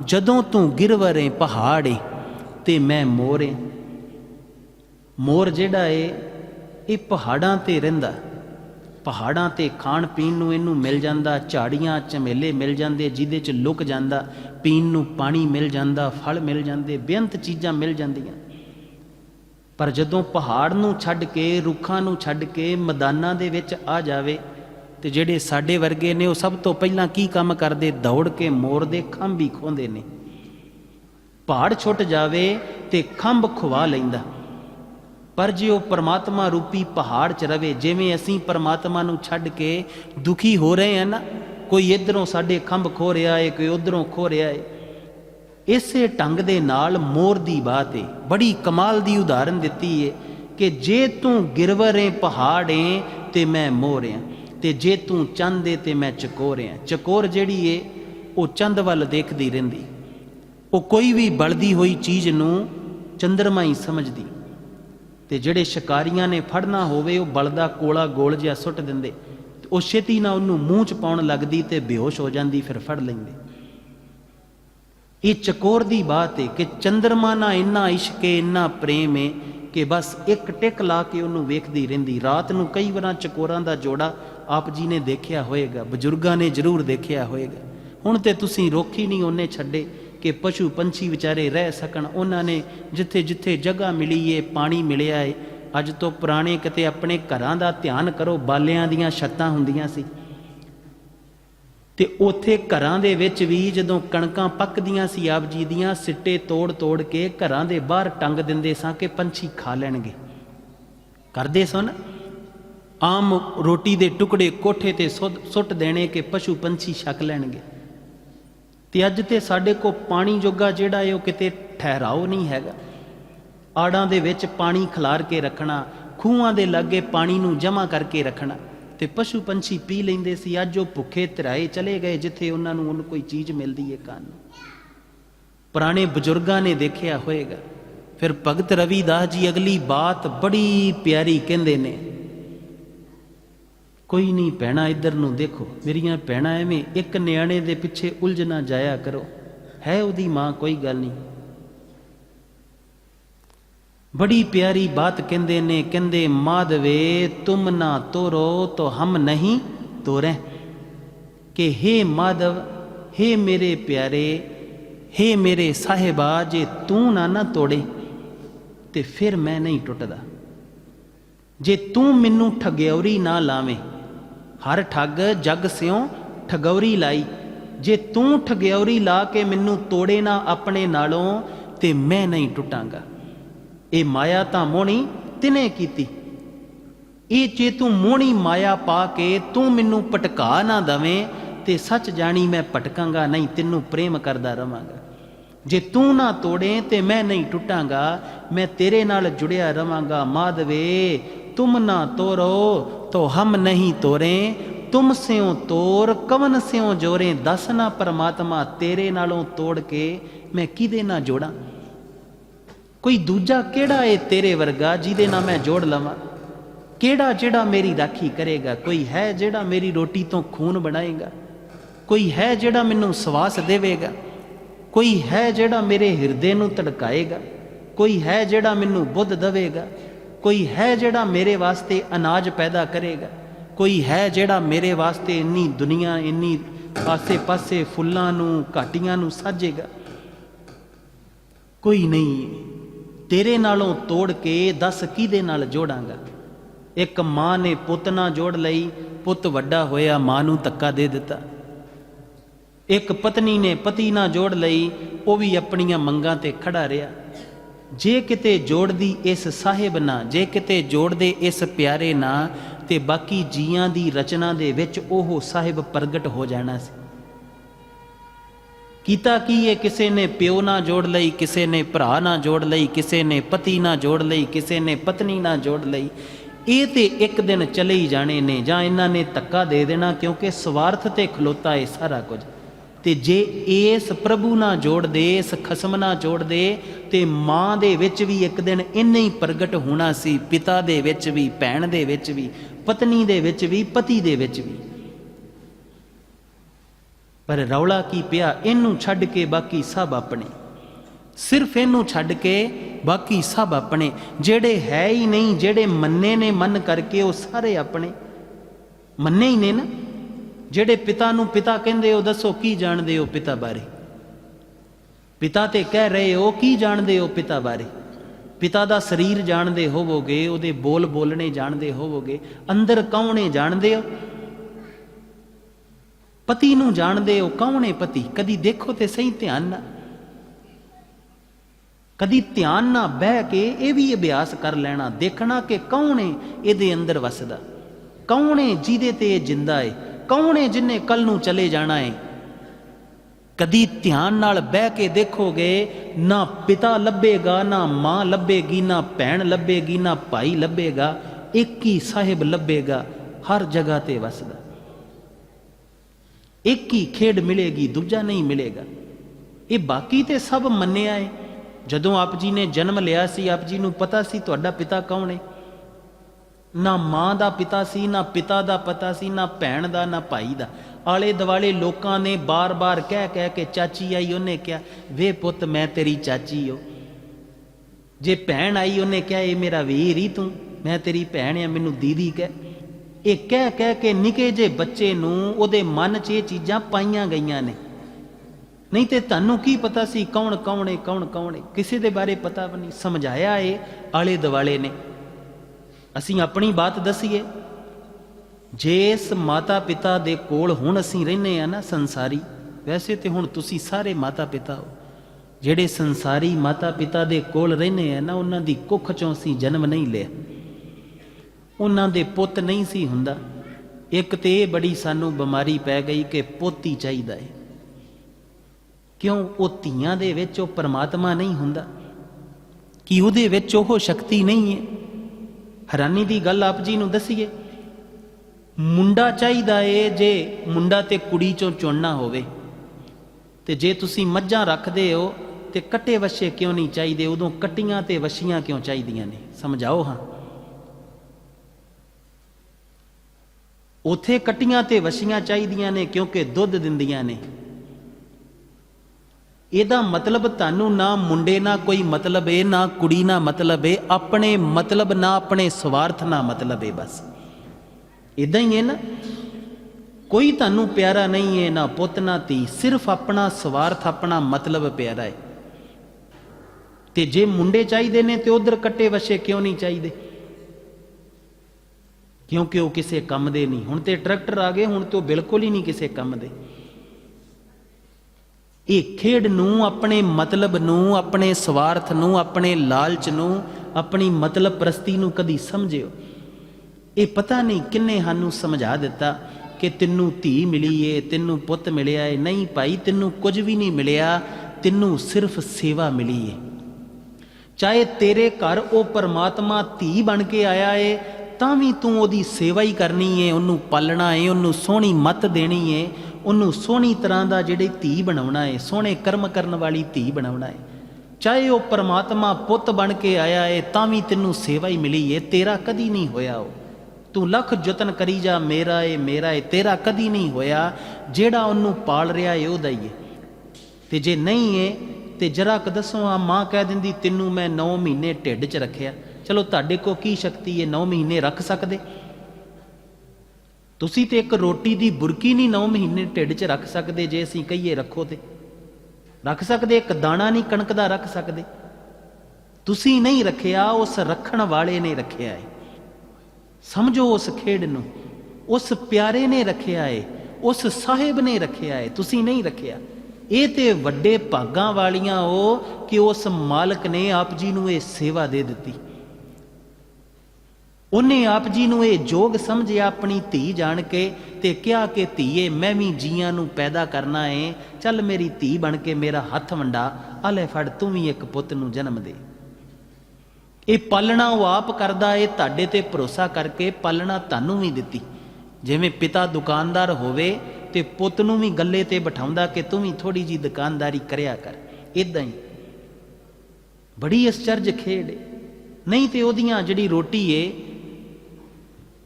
ਜਦੋਂ ਤੂੰ ਗਿਰਵਰ ਹੈ ਪਹਾੜ ਏ, ਤੇ ਮੈਂ ਮੋਰ ਏ। ਮੋਰ ਜਿਹੜਾ ਏ ਇਹ ਪਹਾੜਾਂ ਤੇ ਰਹਿੰਦਾ। ਪਹਾੜਾਂ ਤੇ ਖਾਣ ਪੀਣ ਨੂੰ ਇਹਨੂੰ ਮਿਲ ਜਾਂਦਾ, ਝਾੜੀਆਂ, ਝਮੇਲੇ ਮਿਲ ਜਾਂਦੇ, ਜਿਹਦੇ ਚ ਲੁਕ ਜਾਂਦਾ, ਪੀਣ ਨੂੰ ਪਾਣੀ ਮਿਲ ਜਾਂਦਾ, ਫਲ ਮਿਲ ਜਾਂਦੇ, ਬੇਅੰਤ ਚੀਜ਼ਾਂ ਮਿਲ ਜਾਂਦੀਆਂ। ਪਰ ਜਦੋਂ ਪਹਾੜ ਨੂੰ ਛੱਡ ਕੇ, ਰੁੱਖਾਂ ਨੂੰ ਛੱਡ ਕੇ, ਮੈਦਾਨਾਂ ਦੇ ਵਿੱਚ ਆ ਜਾਵੇ, ਤੇ ਜਿਹੜੇ ਸਾਡੇ ਵਰਗੇ ਨੇ, ਉਹ ਸਭ ਤੋਂ ਪਹਿਲਾਂ ਕੀ ਕੰਮ ਕਰਦੇ? ਦੌੜ ਕੇ ਮੋਰ ਦੇ ਖੰਭ ਹੀ ਖੋਂਦੇ ਨੇ। ਪਹਾੜ ਛੁੱਟ ਜਾਵੇ ਤੇ ਖੰਭ ਖਵਾ ਲੈਂਦਾ। ਪਰ ਜੇ ਉਹ ਪਰਮਾਤਮਾ ਰੂਪੀ ਪਹਾੜ 'ਚ ਰਵੇ, ਜਿਵੇਂ ਅਸੀਂ ਪਰਮਾਤਮਾ ਨੂੰ ਛੱਡ ਕੇ ਦੁਖੀ ਹੋ ਰਹੇ ਹਾਂ ਨਾ, ਕੋਈ ਇਧਰੋਂ ਸਾਡੇ ਖੰਭ ਖੋ ਰਿਹਾ ਏ, ਕੋਈ ਉਧਰੋਂ ਖੋ ਰਿਹਾ ਏ। ਇਸੇ ਢੰਗ ਦੇ ਨਾਲ ਮੋਰ ਦੀ ਬਾਤ ਏ, ਬੜੀ ਕਮਾਲ ਦੀ ਉਦਾਹਰਨ ਦਿੱਤੀ ਏ ਕਿ ਜੇ ਤੂੰ ਗਿਰਵਰ ਏ, ਪਹਾੜ ਏ, ਤੇ ਮੈਂ ਮੋਰ ਆਂ, ਤੇ ਜੇ ਤੂੰ ਚੰਦ ਏ, ਤੇ ਮੈਂ ਚਕੋਰ ਆਂ। ਚਕੋਰ ਜਿਹੜੀ ਏ, ਉਹ ਚੰਦ ਵੱਲ ਦੇਖਦੀ ਰਹਿੰਦੀ। ਉਹ ਕੋਈ ਵੀ ਬਲਦੀ ਹੋਈ ਚੀਜ਼ ਨੂੰ ਚੰਦਰਮਾ ਹੀ ਸਮਝਦੀ। ਤੇ ਜਿਹੜੇ ਸ਼ਿਕਾਰੀਆਂ ਨੇ ਫੜਨਾ ਹੋਵੇ, ਉਹ ਬਲਦਾ ਕੋਲਾ ਗੋਲ ਜਿਹਾ ਸੁੱਟ ਦਿੰਦੇ। ਉਹ ਛੇਤੀ ਨਾਲ ਉਹਨੂੰ ਮੂੰਹ ਚ ਪਾਉਣ ਲੱਗਦੀ ਤੇ ਬੇਹੋਸ਼ ਹੋ ਜਾਂਦੀ, ਫਿਰ ਫੜ ਲੈਂਦੇ। ਇਹ ਚਕੋਰ ਦੀ ਬਾਤ ਹੈ ਕਿ ਚੰਦਰਮਾ ਨਾਲ ਇੰਨਾ ਇਸ਼ਕ ਹੈ ਇੰਨਾ ਪ੍ਰੇਮ ਹੈ ਕਿ ਬਸ ਇੱਕ ਟਿਕ ਲਾ ਕੇ ਉਹਨੂੰ ਵੇਖਦੀ ਰਹਿੰਦੀ। ਰਾਤ ਨੂੰ ਕਈ ਵਾਰਾਂ ਚਕੋਰਾਂ ਦਾ ਜੋੜਾ ਆਪ ਜੀ ਨੇ ਦੇਖਿਆ ਹੋਵੇਗਾ ਬਜ਼ੁਰਗਾਂ ਨੇ ਜ਼ਰੂਰ ਦੇਖਿਆ ਹੋਵੇਗਾ ਹੁਣ ਤੇ ਤੁਸੀਂ ਰੋਕੀ ਨਹੀਂ ਉਹਨੇ ਛੱਡੇ। ਕਿ ਪਸ਼ੂ ਪੰਛੀ ਵਿਚਾਰੇ ਰਹਿ ਸਕਣ। ਉਹਨਾਂ ਨੇ ਜਿੱਥੇ ਜਿੱਥੇ ਜਗ੍ਹਾ ਮਿਲੀ ਏ, ਪਾਣੀ ਮਿਲਿਆ ਏ। ਅੱਜ ਤੋਂ ਪੁਰਾਣੇ ਕਿਤੇ ਆਪਣੇ ਘਰਾਂ ਦਾ ਧਿਆਨ ਕਰੋ, ਬਾਲਿਆਂ ਦੀਆਂ ਛੱਤਾਂ ਹੁੰਦੀਆਂ ਸੀ। ਤੇ ਉੱਥੇ ਘਰਾਂ ਦੇ ਵਿੱਚ ਵੀ ਜਦੋਂ ਕਣਕਾਂ ਪੱਕਦੀਆਂ ਸੀ, ਆਪ ਜੀ ਦੀਆਂ ਸਿੱਟੇ ਤੋੜ ਤੋੜ ਕੇ ਘਰਾਂ ਦੇ ਬਾਹਰ ਟੰਗ ਦਿੰਦੇ ਸਾਂ ਕਿ ਪੰਛੀ ਖਾ ਲੈਣਗੇ। ਕਰਦੇ ਸਨ? ਆਮ ਰੋਟੀ ਦੇ ਟੁਕੜੇ ਕੋਠੇ ਤੇ ਸੁੱਟ ਸੁੱਟ ਦੇਣੇ ਕਿ ਪਸ਼ੂ ਪੰਛੀ ਛਕ ਲੈਣਗੇ। ਤੇ ਅੱਜ ਤੇ ਸਾਡੇ ਕੋ ਪਾਣੀ ਜੋਗਾ ਜਿਹੜਾ ਹੈ ਉਹ ਕਿਤੇ ਠਹਿਰਾਓ ਨਹੀਂ ਹੈਗਾ। ਆੜਾਂ ਦੇ ਵਿੱਚ ਪਾਣੀ ਖਿਲਾਰ ਕੇ ਰੱਖਣਾ, ਖੂਹਾਂ ਦੇ ਲਾਗੇ ਪਾਣੀ ਨੂੰ ਜਮ੍ਹਾਂ ਕਰਕੇ ਰੱਖਣਾ, ਤੇ ਪਸ਼ੂ ਪੰਛੀ ਪੀ ਲੈਂਦੇ ਸੀ, ਅੱਜ ਉਹ ਭੁੱਖੇ ਤਰਾਏ ਚਲੇ ਗਏ ਜਿੱਥੇ ਉਹਨਾਂ ਨੂੰ ਉਹਨੂੰ ਕੋਈ ਚੀਜ਼ ਮਿਲਦੀ ਏ ਕੰਨ ਪੁਰਾਣੇ ਬਜ਼ੁਰਗਾਂ ਨੇ ਦੇਖਿਆ ਹੋਏਗਾ। ਫਿਰ ਭਗਤ ਰਵੀਦਾਸ ਜੀ ਅਗਲੀ ਬਾਤ ਬੜੀ ਪਿਆਰੀ ਕਹਿੰਦੇ ਨੇ ਕੋਈ ਨਹੀਂ ਪੈਣਾ ਇੱਧਰ ਨੂੰ ਦੇਖੋ ਮੇਰੀਆਂ ਪੈਣਾ ਐਵੇਂ ਇੱਕ ਨਿਆਣੇ ਦੇ ਪਿੱਛੇ ਉਲਝ ਨਾ ਜਾਇਆ ਕਰੋ ਹੈ ਉਹਦੀ ਮਾਂ ਕੋਈ ਗੱਲ ਨਹੀਂ ਬੜੀ ਪਿਆਰੀ ਬਾਤ ਕਹਿੰਦੇ ਨੇ ਕਹਿੰਦੇ ਮਾਧਵੇ ਤੁਮ ਨਾ ਤੋਰੋ ਤੋ ਹਮ ਨਹੀਂ ਤੋਰੇ ਕਿ हे ਮਾਧਵ हे ਮੇਰੇ ਪਿਆਰੇ हे ਮੇਰੇ ਸਾਹਿਬਾ ਜੇ ਤੂੰ ਨਾ ਨਾ ਤੋੜੇ ਤੇ ਫਿਰ ਮੈਂ ਨਹੀਂ ਟੁੱਟਦਾ ਜੇ ਤੂੰ ਮੈਨੂੰ ਠਗਿਉਰੀ ਨਾ ਲਾਵੇਂ ਹਰ ਠੱਗ ਜਗ ਸਿਓ ਠਗੌਰੀ ਲਾਈ। ਜੇ ਤੂੰ ਠਗੌਰੀ ਲਾ ਕੇ ਮੈਨੂੰ ਤੋੜੇ ਨਾ ਆਪਣੇ ਨਾਲੋਂ, ਤੇ ਮੈਂ ਨਹੀਂ ਟੁੱਟਾਂਗਾ। ਇਹ ਮਾਇਆ ਤਾਂ ਮੋਣੀ ਤਿਨੇ ਕੀਤੀ। ਇਹ ਜੇ ਤੂੰ ਮੋਣੀ ਮਾਇਆ ਪਾ ਕੇ ਤੂੰ ਮੈਨੂੰ ਪਟਕਾ ਨਾ ਦਵੇਂ, ਤੇ ਸੱਚ ਜਾਣੀ ਮੈਂ ਭਟਕਾਂਗਾ, ਨਹੀਂ ਤੈਨੂੰ ਪ੍ਰੇਮ ਕਰਦਾ ਰਵਾਂਗਾ। ਜੇ ਤੂੰ ਨਾ ਤੋੜੇ, ਤੇ ਮੈਂ ਨਹੀਂ ਟੁੱਟਾਂਗਾ, ਮੈਂ ਤੇਰੇ ਨਾਲ ਜੁੜਿਆ ਰਵਾਂਗਾ। ਮਾਧਵੇ, ਤੁਮ ਨਾ ਤੋਰੋ ਤੋ ਹਮ ਨਹੀਂ ਤੋਰੇ, ਤੁਮ ਸਿਓ ਤੋਰ, ਕਵਨ ਸਿਓ ਜੋਰੇ ਦੱਸ ਨਾ ਪਰਮਾਤਮਾ ਤੇਰੇ ਨਾਲੋਂ ਤੋੜ ਕੇ ਮੈਂ ਕਿਹਦੇ ਨਾਲ ਜੋੜਾਂ? ਕੋਈ ਦੂਜਾ ਕਿਹੜਾ ਏ ਤੇਰੇ ਵਰਗਾ ਜਿਹਦੇ ਨਾਲ ਮੈਂ ਜੋੜ ਲਵਾਂ? ਕਿਹੜਾ ਜਿਹੜਾ ਮੇਰੀ ਰਾਖੀ ਕਰੇਗਾ? ਕੋਈ ਹੈ ਜਿਹੜਾ ਮੇਰੀ ਰੋਟੀ ਤੋਂ ਖੂਨ ਬਣਾਏਗਾ? ਕੋਈ ਹੈ ਜਿਹੜਾ ਮੈਨੂੰ ਸਵਾਸ ਦੇਵੇਗਾ? ਕੋਈ ਹੈ ਜਿਹੜਾ ਮੇਰੇ ਹਿਰਦੇ ਨੂੰ ਧੜਕਾਏਗਾ? ਕੋਈ ਹੈ ਜਿਹੜਾ ਮੈਨੂੰ ਬੁੱਧ ਦੇਵੇਗਾ? ਕੋਈ ਹੈ ਜਿਹੜਾ ਮੇਰੇ ਵਾਸਤੇ ਅਨਾਜ ਪੈਦਾ ਕਰੇਗਾ? ਕੋਈ ਹੈ ਜਿਹੜਾ ਮੇਰੇ ਵਾਸਤੇ ਇੰਨੀ ਦੁਨੀਆ, ਇੰਨੀ ਆਸੇ ਪਾਸੇ ਫੁੱਲਾਂ ਨੂੰ, ਘਾਟੀਆਂ ਨੂੰ ਸਾਜੇਗਾ? ਕੋਈ ਨਹੀਂ। ਤੇਰੇ ਨਾਲੋਂ ਤੋੜ ਕੇ ਦੱਸ ਕਿਹਦੇ ਨਾਲ ਜੋੜਾਂਗਾ? ਇੱਕ ਮਾਂ ਨੇ ਪੁੱਤ ਨਾਲ ਜੋੜ ਲਈ, ਪੁੱਤ ਵੱਡਾ ਹੋਇਆ, ਮਾਂ ਨੂੰ ਧੱਕਾ ਦੇ ਦਿੱਤਾ। ਇੱਕ ਪਤਨੀ ਨੇ ਪਤੀ ਨਾਲ ਜੋੜ ਲਈ, ਉਹ ਵੀ ਆਪਣੀਆਂ ਮੰਗਾਂ ਤੇ ਖੜਾ ਰਿਹਾ। ਜੇ ਕਿਤੇ ਜੋੜਦੀ ਇਸ ਸਾਹਿਬ ਨਾਲ ਜੇ ਕਿਤੇ ਜੋੜਦੇ ਇਸ ਪਿਆਰੇ ਨਾਲ ਤੇ ਬਾਕੀ ਜੀਆਂ ਦੀ ਰਚਨਾ ਦੇ ਵਿੱਚ ਉਹ ਸਾਹਿਬ ਪ੍ਰਗਟ ਹੋ ਜਾਣਾ ਸੀ। ਕੀਤਾ ਕੀ ਇਹ ਕਿਸੇ ਨੇ ਪਿਓ ਨਾਲ ਜੋੜ ਲਈ, ਕਿਸੇ ਨੇ ਭਰਾ ਨਾਲ ਜੋੜ ਲਈ, ਕਿਸੇ ਨੇ ਪਤੀ ਨਾਲ ਜੋੜ ਲਈ, ਕਿਸੇ ਨੇ ਪਤਨੀ ਨਾਲ ਜੋੜ ਲਈ? ਇਹ ਤੇ ਇੱਕ ਦਿਨ ਚਲੇ ਹੀ ਜਾਣੇ ਨੇ ਜਾਂ ਇਹਨਾਂ ਨੇ ਧੱਕਾ ਦੇ ਦੇਣਾ, ਕਿਉਂਕਿ ਸਵਾਰਥ ਤੇ ਖਲੋਤਾ ਹੈ ਸਾਰਾ ਕੁਝ। ਤੇ ਜੇ ਇਸ ਪ੍ਰਭੂ ਨਾਲ ਜੋੜਦੇ ਇਸ ਖਸਮ ਨਾਲ ਜੋੜਦੇ ਤੇ ਮਾਂ ਦੇ ਵਿੱਚ ਵੀ ਇੱਕ ਦਿਨ ਇੰਨੇ ਹੀ ਪ੍ਰਗਟ ਹੋਣਾ ਸੀ, ਪਿਤਾ ਦੇ ਵਿੱਚ ਵੀ, ਭੈਣ ਦੇ ਵਿੱਚ ਵੀ, ਪਤਨੀ ਦੇ ਵਿੱਚ ਵੀ, ਪਤੀ ਦੇ ਵਿੱਚ ਵੀ। ਪਰ ਰੌਲਾ ਕੀ ਪਿਆ? ਇਹਨੂੰ ਛੱਡ ਕੇ ਬਾਕੀ ਸਭ ਆਪਣੇ। ਸਿਰਫ ਇਹਨੂੰ ਛੱਡ ਕੇ ਬਾਕੀ ਸਭ ਆਪਣੇ। ਜਿਹੜੇ ਹੈ ਹੀ ਨਹੀਂ, ਜਿਹੜੇ ਮੰਨੇ ਨੇ ਮਨ ਕਰਕੇ, ਉਹ ਸਾਰੇ ਆਪਣੇ। ਮੰਨੇ ਹੀ ਨੇ ਨਾ। ਜਿਹੜੇ ਪਿਤਾ ਨੂੰ ਪਿਤਾ ਕਹਿੰਦੇ ਹੋ, ਦੱਸੋ ਕੀ ਜਾਣਦੇ ਹੋ ਪਿਤਾ ਬਾਰੇ? ਪਿਤਾ ਤੇ ਕਹਿ ਰਹੇ ਹੋ, ਕੀ ਜਾਣਦੇ ਹੋ ਪਿਤਾ ਬਾਰੇ? ਪਿਤਾ ਦਾ ਸਰੀਰ ਜਾਣਦੇ ਹੋਵੋਗੇ, ਉਹਦੇ ਬੋਲ ਬੋਲਣੇ ਜਾਣਦੇ ਹੋਵੋਗੇ, ਅੰਦਰ ਕੌਣੇ ਜਾਣਦੇ ਹੋ? ਪਤੀ ਨੂੰ ਜਾਣਦੇ ਹੋ, ਕੌਣ ਹੈ ਪਤੀ? ਕਦੀ ਦੇਖੋ ਤੇ ਸਹੀ ਧਿਆਨ ਨਾਲ। ਕਦੀ ਧਿਆਨ ਨਾਲ ਬਹਿ ਕੇ ਇਹ ਵੀ ਅਭਿਆਸ ਕਰ ਲੈਣਾ, ਦੇਖਣਾ ਕਿ ਕੌਣ ਹੈ ਇਹਦੇ ਅੰਦਰ ਵਸਦਾ? ਕੌਣ ਹੈ ਜਿਹਦੇ ਤੇ ਇਹ ਜਿੰਦਾ ਹੈ ਕੌਣ ਹੈ ਜਿਨੇ ਕੱਲ ਨੂੰ ਚਲੇ ਜਾਣਾ ਹੈ ਕਦੀ ਧਿਆਨ ਨਾਲ ਬਹਿ ਕੇ ਦੇਖੋਗੇ, ਨਾ ਪਿਤਾ ਲੱਭੇਗਾ, ਨਾ ਮਾਂ ਲੱਭੇਗੀ, ਨਾ ਭੈਣ ਲੱਭੇਗੀ, ਨਾ ਭਾਈ ਲੱਭੇਗਾ, ਇੱਕ ਹੀ ਸਾਹਿਬ ਲੱਭੇਗਾ, ਹਰ ਜਗ੍ਹਾ ਤੇ ਵਸਦਾ। ਇੱਕ ਹੀ ਖੇਡ ਮਿਲੇਗੀ, ਦੂਜਾ ਨਹੀਂ ਮਿਲੇਗਾ। ਇਹ ਬਾਕੀ ਤੇ ਸਭ ਮੰਨਿਆ ਹੈ ਜਦੋਂ ਆਪ ਜੀ ਨੇ ਜਨਮ ਲਿਆ ਸੀ, ਆਪ ਜੀ ਨੂੰ ਪਤਾ ਸੀ ਤੁਹਾਡਾ ਪਿਤਾ ਕੌਣ ਹੈ ਨਾ ਮਾਂ ਦਾ ਪਿਤਾ ਸੀ, ਨਾ ਪਿਤਾ ਦਾ ਪਤਾ ਸੀ, ਨਾ ਭੈਣ ਦਾ, ਨਾ ਭਾਈ ਦਾ। ਆਲੇ ਦੁਆਲੇ ਲੋਕਾਂ ਨੇ ਬਾਰ-ਬਾਰ ਕਹਿ ਕਹਿ ਕੇ ਚਾਚੀ ਆਈ, ਉਹਨੇ ਕਿਹਾ, ਵੇ ਪੁੱਤ, ਮੈਂ ਤੇਰੀ ਚਾਚੀ ਹੋ ਜੇ ਭੈਣ ਆਈ, ਉਹਨੇ ਕਿਹਾ, ਇਹ ਮੇਰਾ ਵੀਰ ਹੀ ਤੂੰ। ਮੈਂ ਤੇਰੀ ਭੈਣ ਆ, ਮੈਨੂੰ ਦੀਦੀ ਕਹਿ। ਇਹ ਕਹਿ ਕਹਿ ਕੇ ਨਿੱਕੇ ਜੇ ਬੱਚੇ ਨੂੰ ਉਹਦੇ ਮਨ 'ਚ ਇਹ ਚੀਜ਼ਾਂ ਪਾਈਆਂ ਗਈਆਂ ਨੇ। ਨਹੀਂ ਤੇ ਤੁਹਾਨੂੰ ਕੀ ਪਤਾ ਸੀ ਕੌਣ ਕੌਣ ਹੈ ਕੌਣ ਕੌਣ ਹੈ ਕਿਸੇ ਦੇ ਬਾਰੇ ਪਤਾ ਵੀ ਨਹੀਂ। ਸਮਝਾਇਆ ਏ ਆਲੇ ਦੁਆਲੇ ਨੇ। ਅਸੀਂ ਆਪਣੀ ਬਾਤ ਦਸੀਏ। ਜੇ ਇਸ ਮਾਤਾ ਪਿਤਾ ਦੇ ਕੋਲ ਹੁਣ ਅਸੀਂ ਰਹਿੰਦੇ ਆ ਨਾ ਸੰਸਾਰੀ, ਵੈਸੇ ਤੇ ਹੁਣ ਤੁਸੀਂ ਸਾਰੇ ਮਾਤਾ ਪਿਤਾ ਹੋ। ਜਿਹੜੇ ਸੰਸਾਰੀ ਮਾਤਾ ਪਿਤਾ ਦੇ ਕੋਲ ਰਹਿੰਦੇ ਆ ਨਾ, ਉਹਨਾਂ ਦੀ ਕੁੱਖ ਚੋਂ ਅਸੀਂ ਜਨਮ ਨਹੀਂ ਲਿਆ। ਉਹਨਾਂ ਦੇ ਪੁੱਤ ਨਹੀਂ ਸੀ ਹੁੰਦਾ। ਇੱਕ ਤੇ ਇਹ ਬੜੀ ਸਾਨੂੰ ਬਿਮਾਰੀ ਪੈ ਗਈ ਕਿ ਪੋਤੀ ਚਾਹੀਦਾ ਹੈ। ਕਿਉਂ? ਉਹ ਧੀਆਂ ਦੇ ਵਿੱਚ ਉਹ ਪਰਮਾਤਮਾ ਨਹੀਂ ਹੁੰਦਾ। ਕਿ ਉਹਦੇ ਵਿੱਚ ਉਹ ਸ਼ਕਤੀ ਨਹੀਂ ਹੈ। ਹੈਰਾਨੀ ਦੀ ਗੱਲ ਆਪ ਜੀ ਨੂੰ ਦਸੀਏ। ਮੁੰਡਾ ਚਾਹੀਦਾ ਏ ਜੇ ਮੁੰਡਾ ਤੇ ਕੁੜੀ ਚੋਂ ਚੁਣਨਾ ਹੋਵੇ। ਤੇ ਜੇ ਤੁਸੀਂ ਮੱਝਾਂ ਰੱਖਦੇ ਹੋ ਤੇ ਕੱਟੇ ਵਛੇ ਕਿਉਂ ਨਹੀਂ ਚਾਹੀਦੇ? ਉਦੋਂ ਕੱਟੀਆਂ ਤੇ ਵਛੀਆਂ ਕਿਉਂ ਚਾਹੀਦੀਆਂ ਨੇ? ਸਮਝਾਓ ਹਾਂ। ਉਥੇ ਕੱਟੀਆਂ ਤੇ ਵਛੀਆਂ ਚਾਹੀਦੀਆਂ ਨੇ ਕਿਉਂਕਿ ਦੁੱਧ ਦਿੰਦੀਆਂ ਨੇ। ਇਹਦਾ ਮਤਲਬ ਤੁਹਾਨੂੰ ਨਾ ਮੁੰਡੇ ਨਾਲ ਕੋਈ ਮਤਲਬ ਏ, ਨਾ ਕੁੜੀ ਨਾਲ ਮਤਲਬ ਏ, ਆਪਣੇ ਮਤਲਬ ਨਾ ਆਪਣੇ ਸਵਾਰਥ ਨਾਲ ਮਤਲਬ ਏ ਬਸ। ਇਦਾਂ ਹੀ ਹੈ ਨਾ। ਕੋਈ ਤੁਹਾਨੂੰ ਪਿਆਰਾ ਨਹੀਂ ਹੈ ਨਾ ਪੁੱਤ ਨਾ ਧੀ, ਸਿਰਫ ਆਪਣਾ ਸਵਾਰਥ, ਆਪਣਾ ਮਤਲਬ ਪਿਆਰਾ ਹੈ ਤੇ ਜੇ ਮੁੰਡੇ ਚਾਹੀਦੇ ਨੇ ਤੇ ਉਧਰ ਕੱਟੇ ਵਛੇ ਕਿਉਂ ਨਹੀਂ ਚਾਹੀਦੇ? ਕਿਉਂਕਿ ਉਹ ਕਿਸੇ ਕੰਮ ਦੇ ਨਹੀਂ। ਹੁਣ ਤੇ ਟਰੈਕਟਰ ਆ ਗਏ, ਹੁਣ ਤੇ ਉਹ ਬਿਲਕੁਲ ਹੀ ਨਹੀਂ ਕਿਸੇ ਕੰਮ ਦੇ। ਇਹ ਖੇਡ ਨੂੰ, ਆਪਣੇ ਮਤਲਬ ਨੂੰ, ਆਪਣੇ ਸਵਾਰਥ ਨੂੰ, ਆਪਣੇ ਲਾਲਚ ਨੂੰ, ਆਪਣੀ ਮਤਲਬ ਪ੍ਰਸਤੀ ਨੂੰ ਕਦੀ ਸਮਝਿਓ। ਇਹ ਪਤਾ ਨਹੀਂ ਕਿੰਨੇ ਸਾਨੂੰ ਸਮਝਾ ਦਿੱਤਾ ਕਿ ਤੈਨੂੰ ਧੀ ਮਿਲੀ ਏ, ਤੈਨੂੰ ਪੁੱਤ ਮਿਲਿਆ ਏ। ਨਹੀਂ ਭਾਈ, ਤੈਨੂੰ ਕੁਝ ਵੀ ਨਹੀਂ ਮਿਲਿਆ, ਤੈਨੂੰ ਸਿਰਫ ਸੇਵਾ ਮਿਲੀ ਏ। ਚਾਹੇ ਤੇਰੇ ਘਰ ਉਹ ਪਰਮਾਤਮਾ ਧੀ ਬਣ ਕੇ ਆਇਆ ਏ, ਤਾਂ ਵੀ ਤੂੰ ਉਹਦੀ ਸੇਵਾ ਹੀ ਕਰਨੀ ਏ, ਉਹਨੂੰ ਪਾਲਣਾ ਏ, ਉਹਨੂੰ ਸੋਹਣੀ ਮੱਤ ਦੇਣੀ ਏ। ਉਹਨੂੰ ਸੋਹਣੀ ਤਰ੍ਹਾਂ ਦਾ ਜਿਹੜੀ ਧੀ ਬਣਾਉਣਾ ਏ ਸੋਹਣੇ ਕਰਮ ਕਰਨ ਵਾਲੀ ਧੀ ਬਣਾਉਣਾ ਏ ਚਾਹੇ ਉਹ ਪਰਮਾਤਮਾ ਪੁੱਤ ਬਣ ਕੇ ਆਇਆ ਏ ਤਾਂ ਵੀ ਤੈਨੂੰ ਸੇਵਾ ਹੀ ਮਿਲੀ ਏ ਤੇਰਾ ਕਦੀ ਨਹੀਂ ਹੋਇਆ ਉਹ। ਤੂੰ ਲੱਖ ਯਤਨ ਕਰੀ ਜਾ, ਮੇਰਾ ਏ ਮੇਰਾ ਏ, ਤੇਰਾ ਕਦੀ ਨਹੀਂ ਹੋਇਆ, ਜਿਹੜਾ ਉਹਨੂੰ ਪਾਲ ਰਿਹਾ ਏ, ਉਹਦਾ ਹੀ ਏ। ਤੇ ਜੇ ਨਹੀਂ ਏ, ਤੇ ਜਰਾ ਕ ਦੱਸੋ ਆ ਮਾਂ ਕਹਿ ਦਿੰਦੀ, ਤੈਨੂੰ ਮੈਂ 9 ਮਹੀਨੇ ਢਿੱਡ 'ਚ ਰੱਖਿਆ। ਚਲੋ ਤੁਹਾਡੇ ਕੋ ਕੀ ਸ਼ਕਤੀ ਏ 9 ਮਹੀਨੇ ਰੱਖ ਸਕਦੇ? ਤੁਸੀਂ ਤੇ ਇੱਕ ਰੋਟੀ ਦੀ ਬੁਰਕੀ ਨਹੀਂ 9 ਮਹੀਨੇ ਢਿੱਡ 'ਚ ਰੱਖ ਸਕਦੇ ਜੇ ਅਸੀਂ ਕਹੀਏ ਰੱਖੋ ਤੇ। ਰੱਖ ਸਕਦੇ, ਇੱਕ ਦਾਣਾ ਨਹੀਂ, ਕਣਕ ਦਾ ਰੱਖ ਸਕਦੇ। ਤੁਸੀਂ ਨਹੀਂ ਰੱਖਿਆ, ਉਸ ਰੱਖਣ ਵਾਲੇ ਨੇ ਰੱਖਿਆ ਹੈ ਸਮਝੋ ਉਸ ਖੇਡ ਨੂੰ, ਉਸ ਪਿਆਰੇ ਨੇ ਰੱਖਿਆ ਹੈ ਉਸ ਸਾਹਿਬ ਨੇ ਰੱਖਿਆ ਹੈ ਤੁਸੀਂ ਨਹੀਂ ਰੱਖਿਆ। ਇਹ ਤੇ ਵੱਡੇ ਭਾਗਾਂ ਵਾਲੀਆਂ ਉਹ ਕਿ ਉਸ ਮਾਲਕ ਨੇ ਆਪ ਜੀ ਨੂੰ ਇਹ ਸੇਵਾ ਦੇ ਦਿੱਤੀ। ਉਹਨੇ ਆਪ ਜੀ ਨੂੰ ਇਹ ਜੋਗ ਸਮਝਿਆ ਆਪਣੀ ਧੀ ਜਾਣ ਕੇ ਤੇ ਕਿਹਾ ਕਿ ਧੀਏ, ਮੈਂ ਵੀ ਜੀਆਂ ਨੂੰ ਪੈਦਾ ਕਰਨਾ ਏ। ਚੱਲ ਮੇਰੀ ਧੀ ਬਣ ਕੇ ਮੇਰਾ ਹੱਥ ਵੰਡਾ। ਆ ਫੜ, ਤੂੰ ਵੀ ਇੱਕ ਪੁੱਤ ਨੂੰ ਜਨਮ ਦੇ। ਇਹ ਪਾਲਣਾ ਉਹ ਆਪ ਕਰਦਾ ਏ, ਤੁਹਾਡੇ ਤੇ ਭਰੋਸਾ ਕਰਕੇ ਪਾਲਣਾ ਤੁਹਾਨੂੰ ਵੀ ਦਿੱਤੀ। ਜਿਵੇਂ ਪਿਤਾ ਦੁਕਾਨਦਾਰ ਹੋਵੇ ਤੇ ਪੁੱਤ ਨੂੰ ਵੀ ਗੱਲੇ ਤੇ ਬਿਠਾਉਂਦਾ ਕਿ ਤੂੰ ਵੀ ਥੋੜੀ ਜੀ ਦੁਕਾਨਦਾਰੀ ਕਰਿਆ ਕਰ। ਇਦਾਂ ਹੀ। ਬੜੀ ਅਸਚਰਜ ਖੇਡ ਏ। ਨਹੀਂ ਤੇ ਉਹਦੀਆਂ ਜਿਹੜੀ ਰੋਟੀ ਏ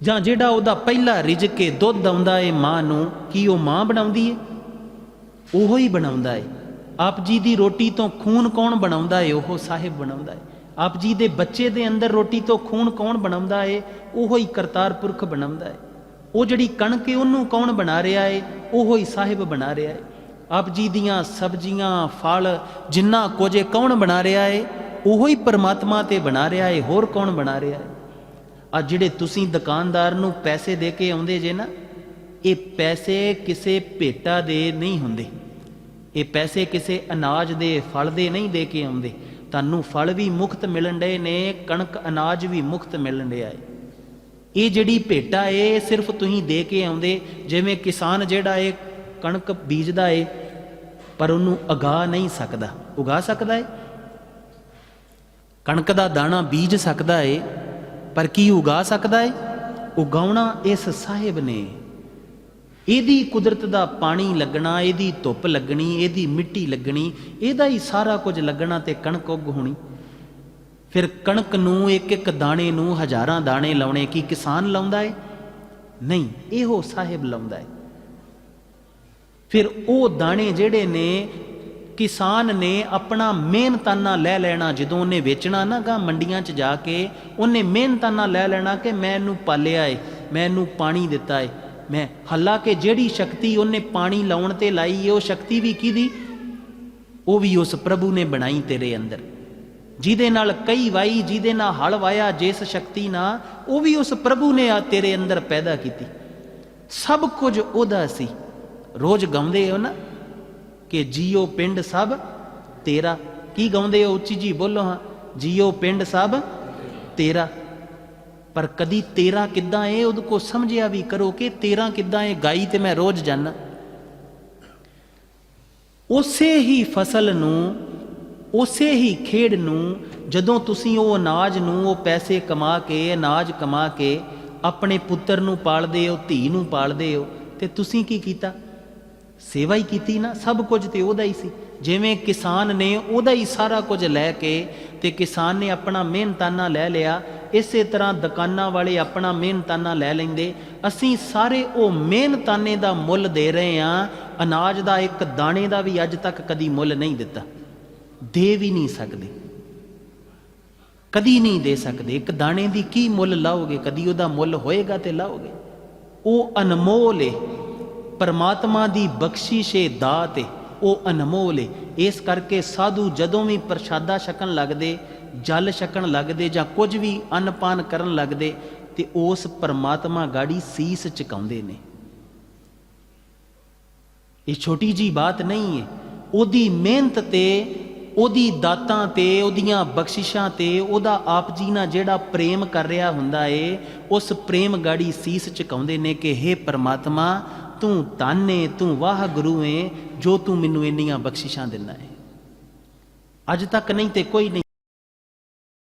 ਜਾਂ ਜਿਹੜਾ ਉਹਦਾ ਪਹਿਲਾ ਰਿਜਕ ਕੇ ਦੁੱਧ ਆਉਂਦਾ ਏ ਮਾਂ ਨੂੰ, ਕੀ ਉਹ ਮਾਂ ਬਣਾਉਂਦੀ ਏ? ਉਹੋ ਹੀ ਬਣਾਉਂਦਾ ਏ। ਆਪ ਜੀ ਦੀ ਰੋਟੀ ਤੋਂ ਖੂਨ ਕੌਣ ਬਣਾਉਂਦਾ ਏ? ਉਹ ਸਾਹਿਬ ਬਣਾਉਂਦਾ ਏ। ਆਪ ਜੀ ਦੇ ਬੱਚੇ ਦੇ ਅੰਦਰ ਰੋਟੀ ਤੋਂ ਖੂਨ ਕੌਣ ਬਣਾਉਂਦਾ ਏ? ਉਹੋ ਹੀ ਕਰਤਾਰ ਪੁਰਖ ਬਣਾਉਂਦਾ ਏ। ਉਹ ਜਿਹੜੀ ਕਣਕ ਏ, ਉਹਨੂੰ ਕੌਣ ਬਣਾ ਰਿਹਾ ਏ? ਉਹੋ ਹੀ ਸਾਹਿਬ ਬਣਾ ਰਿਹਾ ਏ। ਆਪ ਜੀ ਦੀਆਂ ਸਬਜ਼ੀਆਂ, ਫਲ ਜਿੰਨਾ ਕੁਝ ਕੌਣ ਬਣਾ ਰਿਹਾ ਏ? ਉਹੋ ਹੀ ਪਰਮਾਤਮਾ ਤੇ ਬਣਾ ਰਿਹਾ ਏ। ਹੋਰ ਕੌਣ ਬਣਾ ਰਿਹਾ ਏ? ਆ ਜਿਹੜੇ ਤੁਸੀਂ ਦੁਕਾਨਦਾਰ ਨੂੰ ਪੈਸੇ ਦੇ ਕੇ ਆਉਂਦੇ ਜੇ ਨਾ, ਇਹ ਪੈਸੇ ਕਿਸੇ ਭੇਟਾ ਦੇ ਨਹੀਂ ਹੁੰਦੇ। ਇਹ ਪੈਸੇ ਕਿਸੇ ਅਨਾਜ ਦੇ, ਫਲ ਦੇ ਨਹੀਂ ਦੇ ਕੇ ਆਉਂਦੇ। ਤੁਹਾਨੂੰ ਫਲ ਵੀ ਮੁਕਤ ਮਿਲਣ ਡਏ ਨੇ, ਕਣਕ ਅਨਾਜ ਵੀ ਮੁਕਤ ਮਿਲਣ ਡਿਆ ਏ। ਇਹ ਜਿਹੜੀ ਭੇਟਾ ਏ ਸਿਰਫ ਤੁਸੀਂ ਦੇ ਕੇ ਆਉਂਦੇ, ਜਿਵੇਂ ਕਿਸਾਨ ਜਿਹੜਾ ਏ, ਕਣਕ ਬੀਜਦਾ ਏ, ਪਰ ਉਹਨੂੰ ਉਗਾ ਨਹੀਂ ਸਕਦਾ। ਉਗਾ ਸਕਦਾ ਏ? ਕਣਕ ਦਾ ਦਾਣਾ ਬੀਜ ਸਕਦਾ ਏ ਪਰ ਕੀ ਉਗਾ ਸਕਦਾ ਏ? ਉਗਾਉਣਾ ਇਸ ਸਾਹਿਬ ਨੇ। ਇਹਦੀ ਕੁਦਰਤ ਦਾ ਪਾਣੀ ਲੱਗਣਾ, ਇਹਦੀ ਧੁੱਪ ਲੱਗਣੀ, ਇਹਦੀ ਮਿੱਟੀ ਲੱਗਣੀ, ਇਹਦਾ ਹੀ ਸਾਰਾ ਕੁਝ ਲੱਗਣਾ ਤੇ ਕਣਕ ਉੱਗ ਹੋਣੀ। ਫਿਰ ਕਣਕ ਨੂੰ ਇੱਕ ਇੱਕ ਦਾਣੇ ਨੂੰ, ਹਜ਼ਾਰਾਂ ਦਾਣੇ ਲਾਉਣੇ, ਕੀ ਕਿਸਾਨ ਲਾਉਂਦਾ ਏ? ਨਹੀਂ, ਇਹੋ ਸਾਹਿਬ ਲਾਉਂਦਾ ਏ। ਫਿਰ ਉਹ ਦਾਣੇ ਜਿਹੜੇ ਨੇ ਕਿਸਾਨ ਨੇ ਆਪਣਾ ਮਿਹਨਤਾਨਾ ਲੈ ਲੈਣਾ, ਜਦੋਂ ਉਹਨੇ ਵੇਚਣਾ ਨਾ ਗਾ ਮੰਡੀਆਂ 'ਚ ਜਾ ਕੇ, ਉਹਨੇ ਮਿਹਨਤਾਨਾ ਲੈ ਲੈਣਾ ਕਿ ਮੈਂ ਇਹਨੂੰ ਪਾਲਿਆ ਏ ਮੈਂ ਇਹਨੂੰ ਪਾਣੀ ਦਿੱਤਾ ਏ। ਮੈਂ ਹਾਲਾਂਕਿ ਜਿਹੜੀ ਸ਼ਕਤੀ ਉਹਨੇ ਪਾਣੀ ਲਾਉਣ ਤੇ ਲਾਈ ਏ, ਉਹ ਸ਼ਕਤੀ ਵੀ ਕਿਹਦੀ? ਉਹ ਵੀ ਉਸ ਪ੍ਰਭੂ ਨੇ ਬਣਾਈ ਤੇਰੇ ਅੰਦਰ। ਜਿਹਦੇ ਨਾਲ ਕਈ ਵਾਈ, ਜਿਹਦੇ ਨਾਲ ਹਲ ਵਾਇਆ, ਜਿਸ ਸ਼ਕਤੀ ਨਾਲ, ਉਹ ਵੀ ਉਸ ਪ੍ਰਭੂ ਨੇ ਆ ਤੇਰੇ ਅੰਦਰ ਪੈਦਾ ਕੀਤੀ। ਸਭ ਕੁਝ ਉਹਦਾ ਸੀ। ਰੋਜ਼ ਗਾਉਂਦੇ ਹੋ ਨਾ? ਕਿ ਜੀਓ ਪਿੰਡ ਸਭ, ਤੇਰਾ। ਕੀ ਗਾਉਂਦੇ ਹੋ ਉੱਚੀ ਜੀ? ਬੋਲੋ ਹਾਂ। ਜੀਓ ਪਿੰਡ ਸਭ, ਤੇਰਾ। ਪਰ ਕਦੀ ਤੇਰਾ ਕਿੱਦਾਂ ਏ ਉਹਦੇ ਕੋ ਸਮਝਿਆ ਵੀ ਕਰੋ ਕਿ ਤੇਰਾ ਕਿੱਦਾਂ ਏ ਗਾਈ ਤੇ ਮੈਂ ਰੋਜ਼ ਜਾਣਾ ਉਸੇ ਹੀ ਫਸਲ ਨੂੰ, ਉਸੇ ਹੀ ਖੇਡ ਨੂੰ, ਜਦੋਂ ਤੁਸੀਂ ਉਹ ਅਨਾਜ ਨੂੰ, ਉਹ ਪੈਸੇ ਕਮਾ ਕੇ, ਅਨਾਜ ਕਮਾ ਕੇ ਆਪਣੇ ਪੁੱਤਰ ਨੂੰ ਪਾਲਦੇ ਹੋ, ਧੀ ਨੂੰ ਪਾਲਦੇ ਹੋ, ਤੇ ਤੁਸੀਂ ਕੀ ਕੀਤਾ? ਸੇਵਾ ਹੀ ਕੀਤੀ ਨਾ, ਸਭ ਕੁਝ ਤੇ ਉਹਦਾ ਹੀ ਸੀ। ਜਿਵੇਂ ਕਿਸਾਨ ਨੇ ਉਹਦਾ ਹੀ ਸਾਰਾ ਕੁਝ ਲੈ ਕੇ ਤੇ ਕਿਸਾਨ ਨੇ ਆਪਣਾ ਮਿਹਨਤਾਨਾ ਲੈ ਲਿਆ, ਇਸੇ ਤਰ੍ਹਾਂ ਦੁਕਾਨਾਂ ਵਾਲੇ ਆਪਣਾ ਮਿਹਨਤਾਨਾ ਲੈ ਲੈਂਦੇ। ਅਸੀਂ ਸਾਰੇ ਉਹ ਮਿਹਨਤਾਨੇ ਦਾ ਮੁੱਲ ਦੇ ਰਹੇ ਹਾਂ। ਅਨਾਜ ਦਾ ਇੱਕ ਦਾਣੇ ਦਾ ਵੀ ਅੱਜ ਤੱਕ ਕਦੀ ਮੁੱਲ ਨਹੀਂ ਦਿੱਤਾ। ਦੇ ਵੀ ਨਹੀਂ ਸਕਦੇ। ਕਦੀ ਨਹੀਂ ਦੇ ਸਕਦੇ। ਇੱਕ ਦਾਣੇ ਦੀ ਕੀ ਮੁੱਲ ਲਾਓਗੇ? ਕਦੀ ਉਹਦਾ ਮੁੱਲ ਹੋਏਗਾ ਤੇ ਲਾਓਗੇ। ਉਹ ਅਨਮੋਲ ਏ। ਪਰਮਾਤਮਾ ਦੀ ਬਖਸ਼ਿਸ਼ ਏ ਦਾਤ ਏ, ਉਹ ਅਨਮੋਲ ਏ। ਇਸ ਕਰਕੇ ਸਾਧੂ ਜਦੋਂ ਵੀ ਪ੍ਰਸ਼ਾਦਾ ਛਕਣ ਲੱਗਦੇ, ਜਲ ਛਕਣ ਲੱਗਦੇ ਜਾਂ ਕੁਝ ਵੀ ਅੰਨਪਾਨ ਕਰਨ ਲੱਗਦੇ, ਤੇ ਉਸ ਪਰਮਾਤਮਾ ਗਾੜੀ ਸੀਸ ਝੁਕਾਉਂਦੇ ਨੇ। ਇਹ ਛੋਟੀ ਜੀ ਬਾਤ ਨਹੀਂ ਹੈ ਉਹਦੀ ਮਿਹਨਤ ਤੇ, ਉਹਦੀ ਦਾਤਾਂ ਤੇ, ਉਹਦੀਆਂ ਬਖਸ਼ਿਸ਼ਾਂ ਤੇ, ਉਹਦਾ ਆਪ ਜੀ ਨਾਲ ਜਿਹੜਾ ਪ੍ਰੇਮ ਕਰ ਰਿਹਾ ਹੁੰਦਾ ਏ, ਉਸ ਪ੍ਰੇਮ ਗਾੜੀ ਸੀਸ ਝੁਕਾਉਂਦੇ ਨੇ ਕਿ हे ਪਰਮਾਤਮਾ ਤੂੰ ਤਾਨੇ ਤੂੰ ਵਾਹ ਗੁਰੂ ਏ, ਜੋ ਤੂੰ ਮੈਨੂੰ ਇੰਨੀਆਂ ਬਖਸ਼ਿਸ਼ਾਂ ਦਿੰਦਾ ਏ। ਅੱਜ ਤੱਕ ਨਹੀਂ ਤੇ ਕੋਈ ਨਹੀਂ